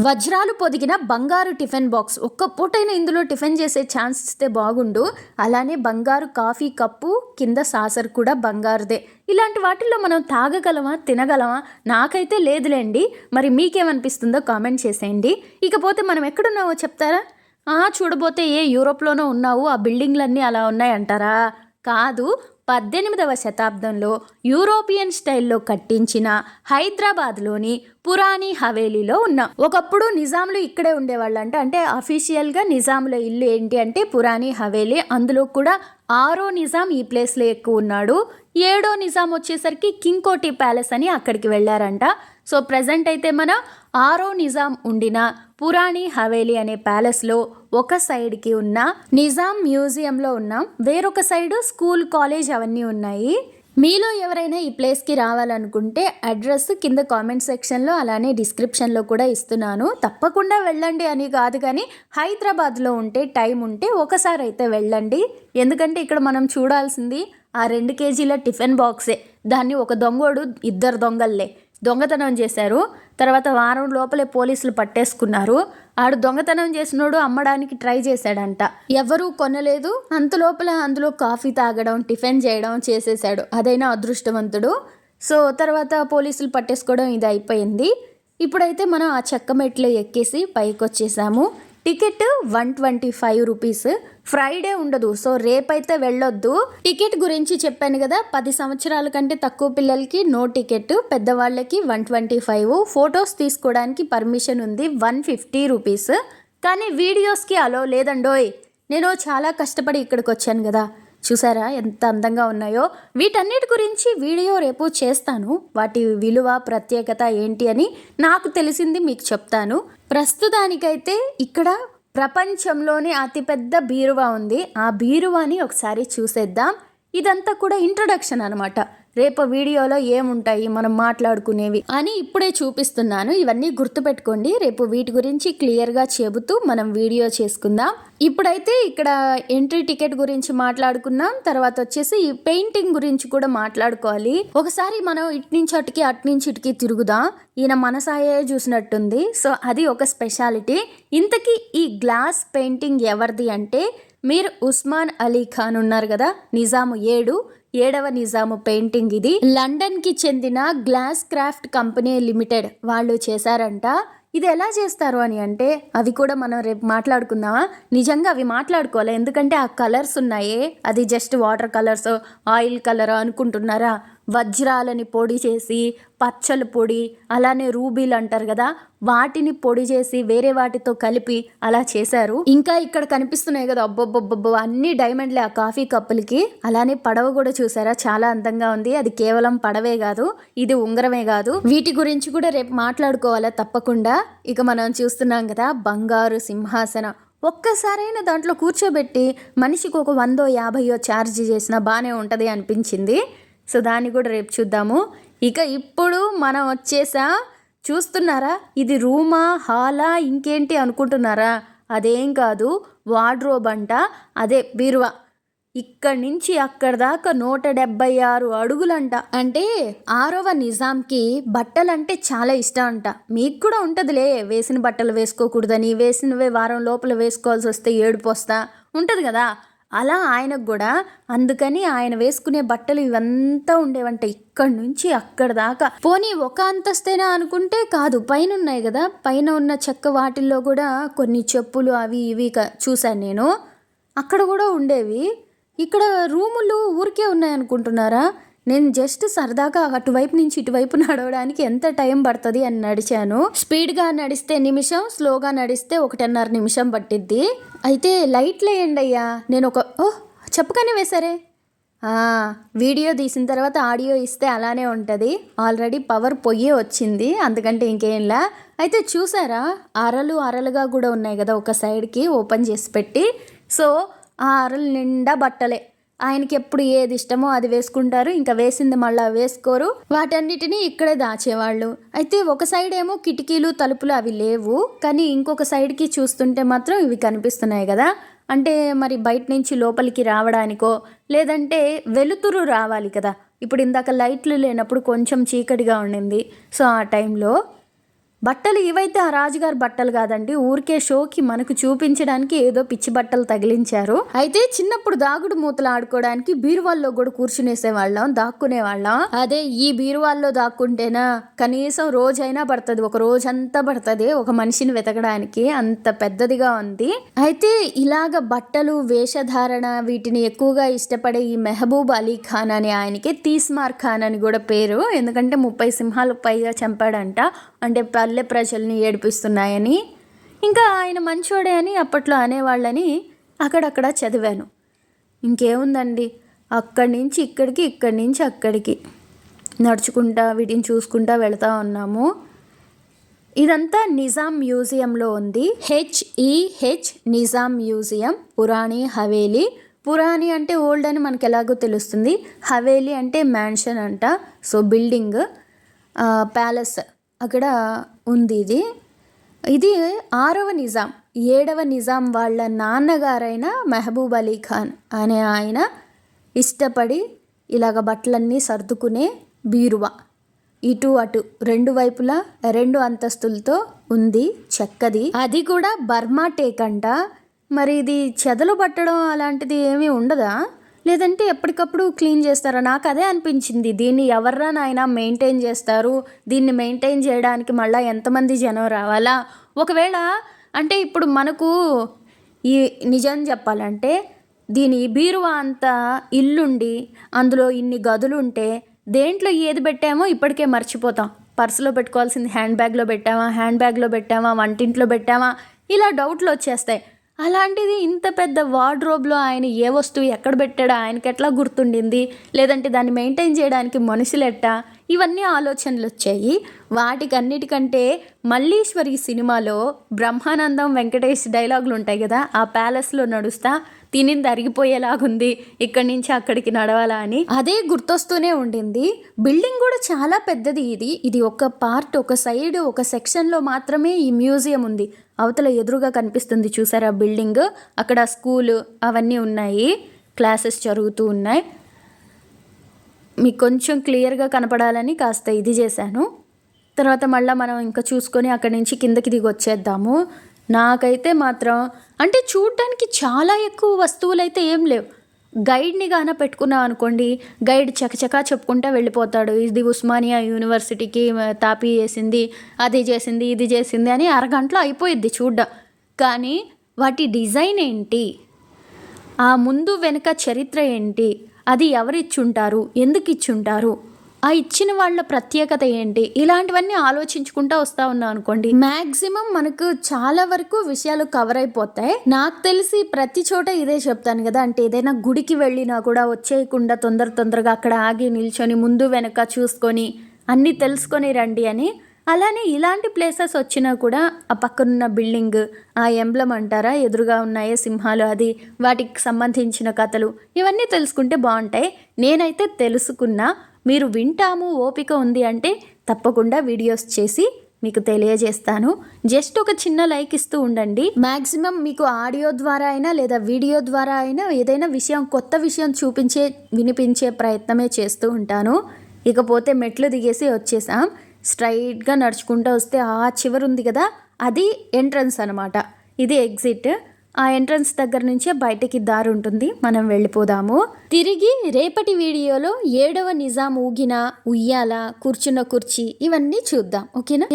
వజ్రాలు పొదిగిన బంగారు టిఫిన్ బాక్స్. ఒక్క పూటైనా ఇందులో టిఫిన్ చేసే ఛాన్స్ ఇస్తే బాగుండు. అలానే బంగారు కాఫీ కప్పు కింద సాసర్ కూడా బంగారుదే. ఇలాంటి వాటిల్లో మనం తాగగలమా తినగలమా? నాకైతే లేదులేండి. మరి మీకేమనిపిస్తుందో కామెంట్ చేసేయండి. ఇకపోతే మనం ఎక్కడున్నావో చెప్తారా? ఆ చూడబోతే ఏ యూరోప్లోనో ఉన్నావు ఆ బిల్డింగ్లన్నీ అలా ఉన్నాయంటారా? కాదు పద్దెనిమిదవ శతాబ్దంలో యూరోపియన్ స్టైల్లో కట్టించిన హైదరాబాద్లోని పురాణి హవేలీలో ఉన్నాం. ఒకప్పుడు నిజాములు ఇక్కడే ఉండేవాళ్ళంట. అంటే అఫీషియల్గా నిజాముల ఇల్లు ఏంటి అంటే పురాణి హవేలీ. అందులో కూడా ఆరో నిజాం ఈ ప్లేస్లో ఎక్కువ ఉన్నాడు. ఏడో నిజాం వచ్చేసరికి కింగ్కోటి ప్యాలెస్ అని అక్కడికి వెళ్ళారంట. సో ప్రజెంట్ అయితే మన ఆరో నిజాం ఉండిన పురాణి హవేలీ అనే ప్యాలెస్లో ఒక సైడ్కి ఉన్న నిజాం మ్యూజియంలో ఉన్నాం వేరొక సైడు స్కూల్ కాలేజ్ అవన్నీ ఉన్నాయి. మీలో ఎవరైనా ఈ ప్లేస్కి రావాలనుకుంటే అడ్రస్ కింద కామెంట్ సెక్షన్లో అలానే డిస్క్రిప్షన్లో కూడా ఇస్తున్నాను. తప్పకుండా వెళ్ళండి అని కాదు కానీ హైదరాబాద్లో ఉంటే టైం ఉంటే ఒకసారి అయితే వెళ్ళండి. ఎందుకంటే ఇక్కడ మనం చూడాల్సింది ఆ రెండు కేజీల టిఫిన్ బాక్సే దాన్ని ఒక దొంగోడు ఇద్దరు దొంగల్లే దొంగతనం చేశారు. తర్వాత వారం లోపలే పోలీసులు పట్టేసుకున్నారు. ఆడు దొంగతనం చేసినోడు అమ్మడానికి ట్రై చేశాడంట. ఎవరూ కొనలేదు. అంత లోపల అందులో కాఫీ తాగడం టిఫిన్ చేయడం చేసేసాడు అదైనా అదృష్టవంతుడు. సో తర్వాత పోలీసులు పట్టేసుకోవడం ఇది అయిపోయింది. ఇప్పుడైతే మనం ఆ చెక్క మెట్లు ఎక్కేసి పైకి వచ్చేసాము ticket one twenty five rupees. Friday ఉండదు. సో రేపైతే వెళ్ళొద్దు. టికెట్ గురించి చెప్పాను కదా పది సంవత్సరాల కంటే తక్కువ పిల్లలకి నో టికెట్ పెద్దవాళ్ళకి వన్ ట్వంటీ ఫైవ్. ఫొటోస్ తీసుకోవడానికి పర్మిషన్ ఉంది వన్ ఫిఫ్టీ రూపీస్. కానీ వీడియోస్కి అలో లేదండోయ్. నేను చాలా కష్టపడి ఇక్కడికి వచ్చాను కదా. చూసారా ఎంత అందంగా ఉన్నాయో? వీటన్నిటి గురించి వీడియో రేపు చేస్తాను. వాటి విలువ ప్రత్యేకత ఏంటి అని నాకు తెలిసింది మీకు చెప్తాను. ప్రస్తుతానికైతే ఇక్కడ ప్రపంచంలోనే అతిపెద్ద బీరువా ఉంది. ఆ బీరువాని ఒకసారి చూసేద్దాం. ఇదంతా కూడా ఇంట్రడక్షన్ అనమాట. రేపు వీడియోలో ఏముంటాయి? మనం మాట్లాడుకునేవి. అని ఇప్పుడే చూపిస్తున్నాను. ఇవన్నీ గుర్తుపెట్టుకోండి. రేపు వీటి గురించి క్లియర్గా చెబుతూ మనం వీడియో చేసుకుందాం. ఇప్పుడైతే ఇక్కడ ఎంట్రీ టికెట్ గురించి మాట్లాడుకున్నాం. తర్వాత వచ్చేసి ఈ పెయింటింగ్ గురించి కూడా మాట్లాడుకోవాలి. ఒకసారి మనం ఇట్నుంచి అటుకి అట్నుంచి ఇటుకి తిరుగుదాం. ఈయన మనసాయే చూసినట్టుంది. సో అది ఒక స్పెషాలిటీ. ఇంతకీ ఈ గ్లాస్ పెయింటింగ్ ఎవరిది అంటే మీరు ఉస్మాన్ అలీ ఖాన్ ఉన్నారు కదా నిజాము ఏడు ఏడవ నిజాము పెయింటింగ్ ఇది. లండన్కి చెందిన గ్లాస్ క్రాఫ్ట్ కంపెనీ లిమిటెడ్ వాళ్ళు చేశారంట. ఇది ఎలా చేస్తారు అని అంటే అవి కూడా మనం రేపు మాట్లాడుకుందామా? నిజంగా అవి మాట్లాడుకోవాలి? ఎందుకంటే ఆ కలర్స్ ఉన్నాయే. అది just water colours oil colour అనుకుంటున్నారా? వజ్రాలని పొడి చేసి పచ్చల పొడి అలానే రూబీలు అంటారు కదా వాటిని పొడి చేసి వేరే వాటితో కలిపి అలా చేశారు. ఇంకా ఇక్కడ కనిపిస్తున్నాయి కదా అబ్బబ్బబ్బబ్బో అన్ని డైమండ్లే ఆ కాఫీ కప్పులకి. అలానే పడవ కూడా చూసారా చాలా అందంగా ఉంది. అది కేవలం పడవే కాదు ఇది ఉంగరమే కాదు. వీటి గురించి కూడా రేపు మాట్లాడుకోవాలా తప్పకుండా. ఇక మనం చూస్తున్నాం కదా బంగారు సింహాసనం. ఒక్కసారైనా దాంట్లో కూర్చోబెట్టి మనిషికి ఒక వందో యాభైయో ఛార్జ్ చేసినా బాగానే ఉంటుంది అనిపించింది. సో దాన్ని కూడా రేపు చూద్దాము. ఇక ఇప్పుడు మనం వచ్చేసా చూస్తున్నారా? ఇది రూమా హాలా ఇంకేంటి అనుకుంటున్నారా? అదేం కాదు వార్డ్రోబ్ అంట. అదే బీరువా. ఇక్కడి నుంచి అక్కడ దాకా నూట డెబ్బై ఆరు అడుగులంట. అంటే ఆరవ నిజాంకి బట్టలంటే చాలా ఇష్టం అంట. మీకు కూడా ఉంటుందిలే వేసిన బట్టలు వేసుకోకూడదని వేసినవే వారం లోపల వేసుకోవాల్సి వస్తే ఏడుపు వస్తా. ఉంటుంది కదా? అలా ఆయనకు కూడా అందుకని ఆయన వేసుకునే బట్టలు ఇవంతా ఉండేవంట. ఇక్కడి నుంచి అక్కడ దాకా. పోనీ ఒక అంతస్తేనా అనుకుంటే కాదు పైన ఉన్నాయి కదా. పైన ఉన్న చెక్క వాటిల్లో కూడా కొన్ని చెప్పులు అవి ఇవి క- చూశాను నేను. అక్కడ కూడా ఉండేవి. ఇక్కడ రూములు ఊరికే ఉన్నాయనుకుంటున్నారా? నేను జస్ట్ సరదాగా అటువైపు నుంచి ఇటువైపు నడవడానికి ఎంత టైం పడుతుంది అని నడిచాను. స్పీడ్గా నడిస్తే నిమిషం స్లోగా నడిస్తే ఒకటిన్నర నిమిషం పట్టిద్ది. అయితే లైట్లు వేయండి అయ్యా. నేను ఒక ఓ చెప్పగానే వేశారే. వీడియో తీసిన తర్వాత ఆడియో ఇస్తే అలానే ఉంటుంది. ఆల్రెడీ పవర్ పొయ్యే వచ్చింది అందుకంటే ఇంకేంలా అయితే చూసారా? అరలు అరలుగా కూడా ఉన్నాయి కదా ఒక సైడ్కి ఓపెన్ చేసి పెట్టి. సో ఆ అరలు నిండా బట్టలే. ఆయనకి ఎప్పుడు ఏది ఇష్టమో అది వేసుకుంటారు. ఇంకా వేసింది మళ్ళీ వేసుకోరు. వాటన్నిటిని ఇక్కడే దాచేవాళ్ళు. అయితే ఒక సైడ్ ఏమో కిటికీలు తలుపులు అవి లేవు. కానీ ఇంకొక సైడ్కి చూస్తుంటే మాత్రం ఇవి కనిపిస్తున్నాయి కదా. అంటే మరి బయట నుంచి లోపలికి రావడానికో లేదంటే వెలుతురు రావాలి కదా. ఇప్పుడు ఇందాక లైట్లు లేనప్పుడు కొంచెం చీకటిగా ఉండింది. సో ఆ టైంలో బట్టలు ఇవైతే ఆ రాజుగారి బట్టలు కాదండి ఊరికే షోకి మనకు చూపించడానికి ఏదో పిచ్చి బట్టలు తగిలించారు. అయితే చిన్నప్పుడు దాగుడు మూతలు ఆడుకోవడానికి బీరువాల్లో కూడా కూర్చునేసే వాళ్ళం దాక్కునే వాళ్ళం అదే ఈ బీరువాల్లో దాక్కుంటేనా కనీసం రోజైనా పడుతుంది ఒక రోజంతా పడుతుంది ఒక మనిషిని వెతకడానికి అంత పెద్దదిగా ఉంది. అయితే ఇలాగ బట్టలు వేషధారణ వీటిని ఎక్కువగా ఇష్టపడే ఈ మెహబూబ్ అలీ ఖాన్ అనే ఆయనకి తీస్మార్ ఖాన్ అని కూడా పేరు. ఎందుకంటే ముప్పై సింహాలు పైగా చంపాడంట. అంటే పల్లె ప్రజల్ని ఏడిపిస్తున్నాయని ఇంకా ఆయన మంచోడే అని అప్పట్లో అనేవాళ్ళని అక్కడక్కడ చదివాను. ఇంకేముందండి? అక్కడి నుంచి ఇక్కడికి ఇక్కడి నుంచి అక్కడికి. నడుచుకుంటా వీటిని చూసుకుంటా వెళ్తూ ఉన్నాము. ఇదంతా నిజాం మ్యూజియంలో ఉంది. HEH Nizam museum Purani Haveli. పురాణి అంటే ఓల్డ్ అని మనకు ఎలాగో తెలుస్తుంది. హవేలీ అంటే మ్యాన్షన్ అంట. So building palace. అక్కడ ఉంది ఇది. ఇది ఆరవ నిజాం ఏడవ నిజాం వాళ్ళ నాన్నగారైన మెహబూబ్ అలీ ఖాన్ అనే ఆయన ఇష్టపడి ఇలాగ బట్టలన్నీ సర్దుకునే బీరువా. ఇటు అటు రెండు వైపులా రెండు అంతస్తులతో ఉంది చెక్కది. అది కూడా బర్మా టేక్ అంట. మరి ఇది చెదలు పట్టడం అలాంటిది ఏమీ ఉండదా? లేదంటే ఎప్పటికప్పుడు క్లీన్ చేస్తారా? నాకు అదే అనిపించింది. దీన్ని ఎవర్రా నాయన మెయింటైన్ చేస్తారు? దీన్ని మెయింటైన్ చేయడానికి మళ్ళీ ఎంతమంది జనం రావాలా? ఒకవేళ అంటే ఇప్పుడు మనకు ఈ నిజం చెప్పాలంటే దీని బీరువా అంతా ఇల్లుండి అందులో ఇన్ని గదులుంటే దేంట్లో ఏది పెట్టామో ఇప్పటికే మర్చిపోతాం. పర్సులో పెట్టుకోవాల్సింది హ్యాండ్ బ్యాగ్లో పెట్టామా? హ్యాండ్ బ్యాగ్లో పెట్టామా? వంటింట్లో పెట్టామా? ఇలా డౌట్లు వచ్చేస్తాయి. అలాంటిది ఇంత పెద్ద వార్డ్రోబ్లో ఆయన ఏ వస్తువు ఎక్కడ పెట్టాడో ఆయనకి ఎట్లా గుర్తుండింది? లేదంటే దాన్ని మెయింటైన్ చేయడానికి మనుషులెట్టా? ఇవన్నీ ఆలోచనలు వచ్చాయి వాటికన్నిటికంటే మల్లీశ్వరి సినిమాలో బ్రహ్మానందం వెంకటేష్ డైలాగులు ఉంటాయి కదా ఆ ప్యాలెస్లో నడుస్తా తినింది అరిగిపోయేలాగుంది ఇక్కడి నుంచి అక్కడికి నడవాలా అని. అదే గుర్తొస్తూనే ఉండింది. బిల్డింగ్ కూడా చాలా పెద్దది ఇది. ఇది ఒక పార్ట్ ఒక సైడ్ ఒక సెక్షన్లో మాత్రమే ఈ మ్యూజియం ఉంది. అవతల ఎదురుగా కనిపిస్తుంది చూసారా బిల్డింగ్? అక్కడ స్కూలు అవన్నీ ఉన్నాయి. క్లాసెస్ జరుగుతూ ఉన్నాయి. మీకు కొంచెం క్లియర్గా కనపడాలని కాస్త ఇది చేశాను. తర్వాత మళ్ళీ మనం ఇంకా చూసుకొని అక్కడి నుంచి కిందకి దిగి వచ్చేద్దాము. నాకైతే మాత్రం అంటే చూడడానికి చాలా ఎక్కువ వస్తువులు అయితే ఏం లేవు. గైడ్ని గాన పెట్టుకున్నాం అనుకోండి గైడ్ చకచకా చెప్పుకుంటా వెళ్ళిపోతాడు. ఇది ఉస్మానియా యూనివర్సిటీకి తాపీ చేసింది అది చేసింది ఇది చేసింది అని అరగంటలో అయిపోయిద్ది చూడ్డం. కానీ వాటి డిజైన్ ఏంటి? ఆ ముందు వెనుక చరిత్ర ఏంటి? అది ఎవరిచ్చుంటారు? ఎందుకు ఇచ్చుంటారు ఆ ఇచ్చిన వాళ్ళ ప్రత్యేకత ఏంటి? ఇలాంటివన్నీ ఆలోచించుకుంటా వస్తా ఉన్నాం అనుకోండి. మ్యాక్సిమం మనకు చాలా వరకు విషయాలు కవర్ అయిపోతాయి నాకు తెలిసి ప్రతి చోట ఇదే చెప్తాను కదా. అంటే ఏదైనా గుడికి వెళ్ళినా కూడా వచ్చేయకుండా తొందర తొందరగా అక్కడ ఆగి నిల్చొని ముందు వెనక చూసుకొని అన్నీ తెలుసుకొని రండి అని అలానే ఇలాంటి ప్లేసెస్ వచ్చినా కూడా ఆ పక్కనున్న బిల్డింగ్ ఆ ఎంబ్లం అంటారా ఎదురుగా ఉన్నాయే సింహాలు అది వాటికి సంబంధించిన కథలు ఇవన్నీ తెలుసుకుంటే బాగుంటాయి. నేనైతే తెలుసుకున్నా మీరు వింటాము ఓపిక ఉంది అంటే తప్పకుండా వీడియోస్ చేసి మీకు తెలియజేస్తాను. జస్ట్ ఒక చిన్న లైక్ ఇస్తూ ఉండండి. మ్యాక్సిమం మీకు ఆడియో ద్వారా అయినా లేదా వీడియో ద్వారా అయినా ఏదైనా విషయం కొత్త విషయం చూపించే వినిపించే ప్రయత్నమే చేస్తూ ఉంటాను. ఇకపోతే మెట్లు దిగేసి వచ్చేసాం. స్ట్రైట్గా నడుచుకుంటూ వస్తే ఆ చివరి ఉంది కదా అది ఎంట్రన్స్ అనమాట ఇది ఎగ్జిట్. ఆ ఎంట్రన్స్ దగ్గర నుంచే బయటికి దారి ఉంటుంది. మనం వెళ్ళిపోదాము. తిరిగి రేపటి వీడియోలో ఏడవ నిజాం ఊగిన ఉయ్యాల కూర్చున్న కుర్చీ ఇవన్నీ చూద్దాం. ఓకేనా?